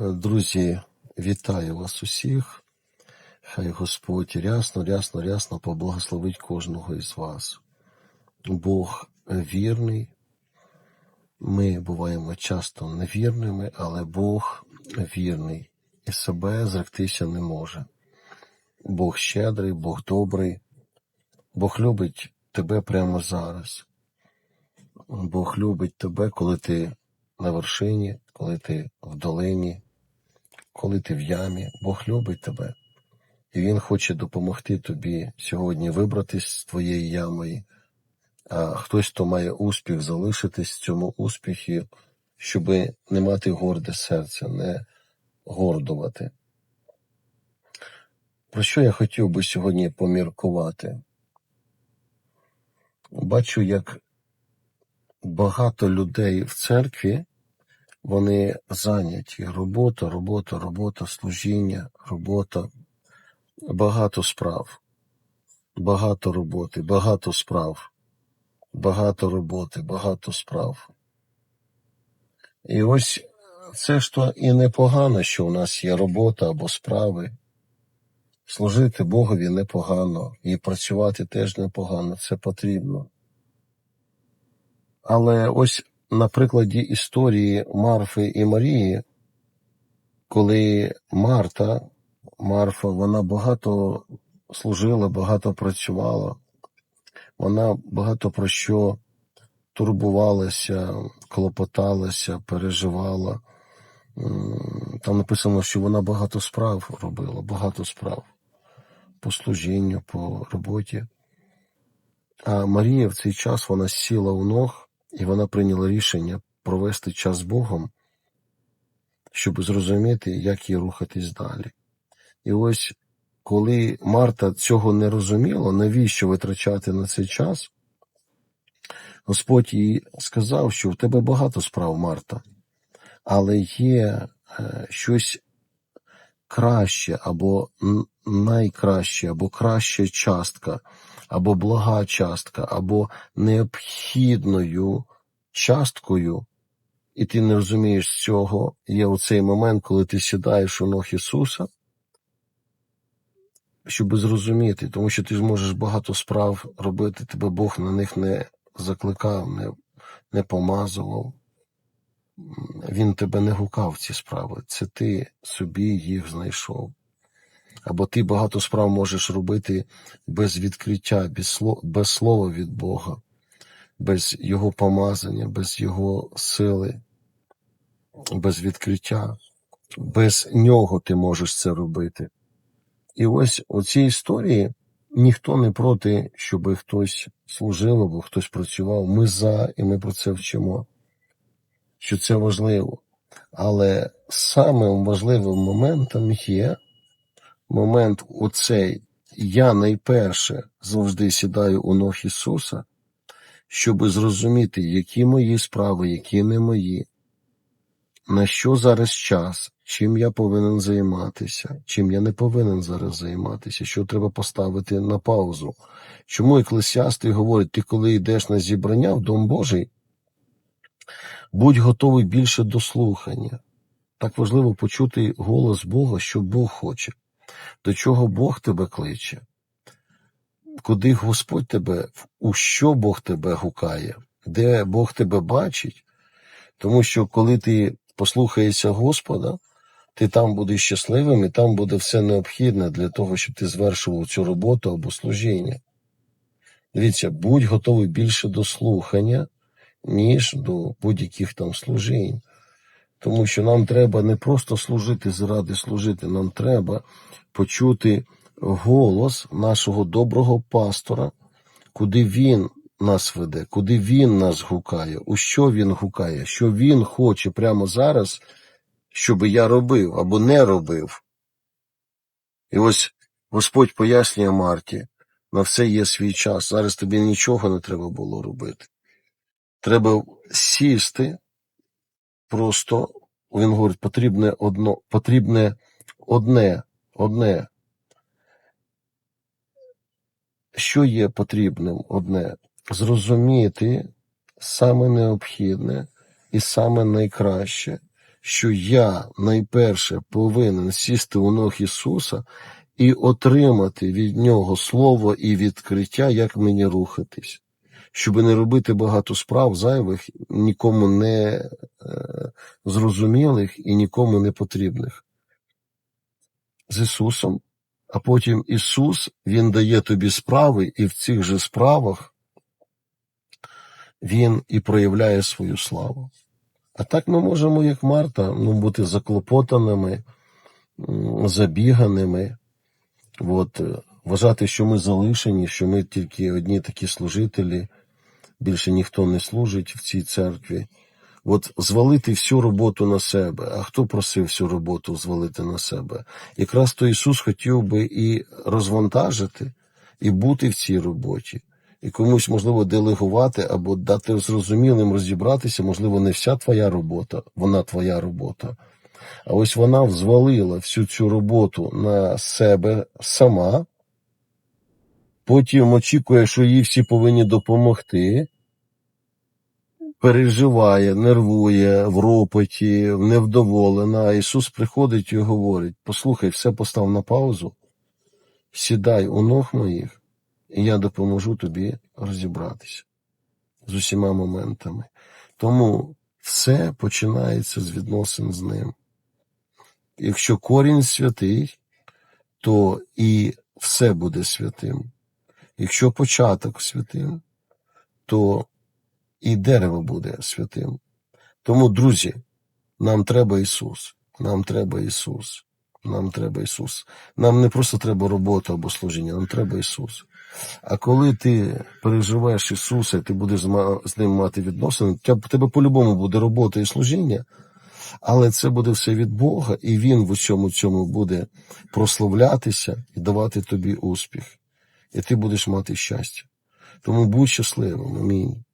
Друзі, вітаю вас усіх. Хай Господь рясно, рясно, рясно поблагословить кожного із вас. Бог вірний. Ми буваємо часто невірними, але Бог вірний і себе зректися не може. Бог щедрий, Бог добрий, Бог любить тебе прямо зараз. Бог любить тебе, коли ти на вершині, коли ти в долині, коли ти в ямі. Бог любить тебе. І Він хоче допомогти тобі сьогодні вибратись з твоєї ями. А хтось, хто має успіх, залишитись в цьому успіхі, щоб не мати горде серце, не гордувати. Про що я хотів би сьогодні поміркувати? Бачу, як багато людей в церкві, вони зайняті. Робота, робота, робота, служіння, робота, багато справ, багато роботи, багато справ, багато роботи, багато справ. І ось це ж то і непогано, що у нас є робота або справи. Служити Богові непогано, і працювати теж непогано, це потрібно. Але ось на прикладі історії Марфи і Марії, коли Марта, Марфа, вона багато служила, багато працювала, вона багато про що турбувалася, клопоталася, переживала. Там написано, що вона багато справ робила, багато справ по служінню, по роботі. А Марія в цей час вона сіла у ног і вона прийняла рішення провести час з Богом, щоб зрозуміти, як їй рухатись далі. І ось коли Марта цього не розуміла, навіщо витрачати на цей час, Господь їй сказав, що в тебе багато справ, Марта, але є е, щось краще або н- найкраще, або краща частка, або блага частка, або необхідною часткою, і ти не розумієш цього, є оцей момент, коли ти сідаєш у ног Ісуса, щоб зрозуміти, тому що ти зможеш багато справ робити, тебе Бог на них не закликав, не, не помазував. Він тебе не гукав ці справи, це ти собі їх знайшов. Або ти багато справ можеш робити без відкриття, без слова, від Бога, без Його помазання, без Його сили, без відкриття. Без нього ти можеш це робити. І ось у цій історії ніхто не проти, щоб хтось служив або хтось працював. Ми за, і ми про це вчимо, що це важливо. Але самим важливим моментом є момент оцей. Я найперше завжди сідаю у ног Ісуса, щоб зрозуміти, які мої справи, які не мої, на що зараз час, чим я повинен займатися, чим я не повинен зараз займатися, що треба поставити на паузу. Чому еклесіасти говорять, ти коли йдеш на зібрання в Дом Божий, будь готовий більше до слухання. Так важливо почути голос Бога, що Бог хоче, до чого Бог тебе кличе, куди Господь тебе, у що Бог тебе гукає, де Бог тебе бачить. Тому що коли ти послухаєшся Господа, ти там будеш щасливим, і там буде все необхідне для того, щоб ти звершував цю роботу або служіння. Дивіться, будь готовий більше до слухання, ніж до будь-яких там служінь. Тому що нам треба не просто служити заради служити, нам треба почути голос нашого доброго пастора, куди він нас веде, куди він нас гукає, у що він гукає, що він хоче прямо зараз, щоб я робив або не робив. І ось Господь пояснює Марті, на все є свій час. Зараз тобі нічого не треба було робити. Треба сісти, просто він говорить, потрібне одно, потрібне одне, одне. Що є потрібним одне? Зрозуміти саме необхідне і саме найкраще, що я найперше повинен сісти у ног Ісуса і отримати від Нього слово і відкриття, як мені рухатись, щоб не робити багато справ зайвих, нікому не е, зрозумілих і нікому не потрібних. З Ісусом, а потім Ісус, Він дає тобі справи, і в цих же справах Він і проявляє свою славу. А так ми можемо, як Марта, ну, бути заклопотаними, забіганими, от, е, вважати, що ми залишені, що ми тільки одні такі служителі, більше ніхто не служить в цій церкві. От звалити всю роботу на себе. А хто просив всю роботу звалити на себе? Якраз то Ісус хотів би і розвантажити, і бути в цій роботі, і комусь, можливо, делегувати або дати зрозумілим розібратися, можливо, не вся твоя робота, вона твоя робота. А ось вона взвалила всю цю роботу на себе сама, потім очікує, що їй всі повинні допомогти, переживає, нервує, в ропоті, невдоволена. А Ісус приходить і говорить: послухай, все постав на паузу, сідай у ног моїх, і я допоможу тобі розібратися з усіма моментами. Тому все починається з відносин з ним. Якщо корінь святий, то і все буде святим. Якщо початок святим, то і дерево буде святим. Тому, друзі, нам треба Ісус. Нам треба Ісус. Нам треба Ісус. Нам не просто треба робота або служіння, нам треба Ісус. А коли ти переживаєш Ісуса, і ти будеш з ним мати відносини, в тебе по-любому буде робота і служіння, але це буде все від Бога, і Він в усьому цьому буде прославлятися і давати тобі успіх. І ти будеш мати щастя. Тому будь щасливим. Амінь.